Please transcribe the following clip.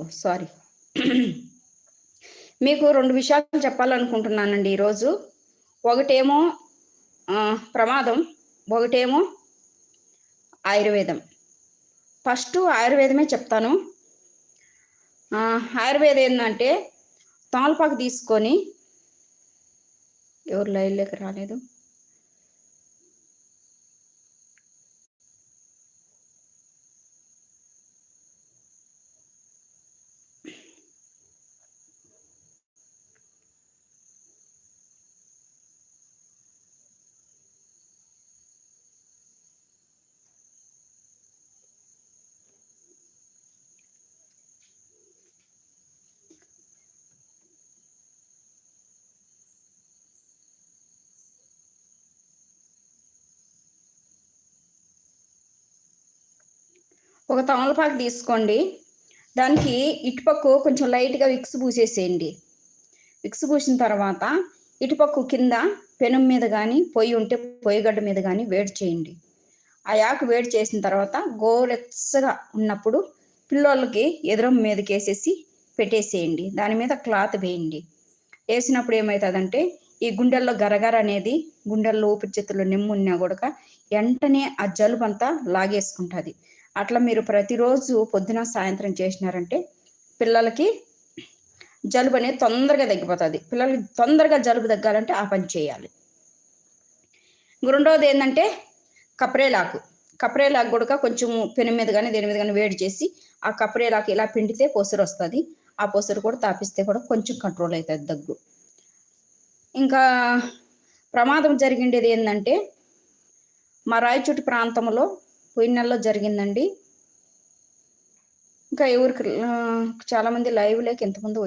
ఓ sorry. మీకు రెండు విషయాలు చెప్పాలనుకుంటున్నానండి ఈరోజు. ఒకటేమో ప్రమాదం ఒకటేమో ఆయుర్వేదం. ఫస్ట్ ఆయుర్వేదమే చెప్తాను. ఆయుర్వేదం ఏంటంటే తమలపాకు తీసుకొని ఎవరు లైన్లోకి రాలేదు. ఒక తమలపాకు తీసుకోండి. దానికి ఇటుపక్కు కొంచెం లైట్గా విక్స్ పూసేసేయండి. విక్స్ పూసిన తర్వాత ఇటుపక్కు కింద పెనం మీద కానీ పొయ్యి ఉంటే పొయ్యిగడ్డ మీద కానీ వేడి చేయండి. ఆ యాకు వేడి చేసిన తర్వాత గోరెచ్చగా ఉన్నప్పుడు పిల్లోళ్ళకి ఎదురం మీదకి వేసేసి పెట్టేసేయండి. దాని మీద క్లాత్ వేయండి. వేసినప్పుడు ఏమవుతుందంటే ఈ గుండెల్లో గరగర అనేది గుండెల్లో ఊపిరి నిమ్ము ఉన్నా కూడా వెంటనే ఆ జలుబు అంతా లాగేసుకుంటుంది. అట్లా మీరు ప్రతిరోజు పొద్దున సాయంత్రం చేసినారంటే పిల్లలకి జలుబు అనేది తొందరగా తగ్గిపోతుంది. పిల్లలకి తొందరగా జలుబు తగ్గాలంటే ఆ పని చేయాలి. రెండవది ఏంటంటే కప్రేలాకు. కప్రేలాకు కూడా కొంచెం పెను మీద కానీ దేని మీద కానీ వేడి చేసి ఆ కప్రేలాకు ఇలా పిండితే పొసరు వస్తుంది. ఆ పొసరు కూడా తాపిస్తే కూడా కొంచెం కంట్రోల్ అవుతుంది దగ్గు. ఇంకా ప్రమాదం జరిగిండేది ఏంటంటే మా రాయచోటి ప్రాంతంలో పోయిన నెలలో జరిగిందండి. ఇంకా ఎవరికి చాలామంది లైవ్లోకి ఇంతకుముందు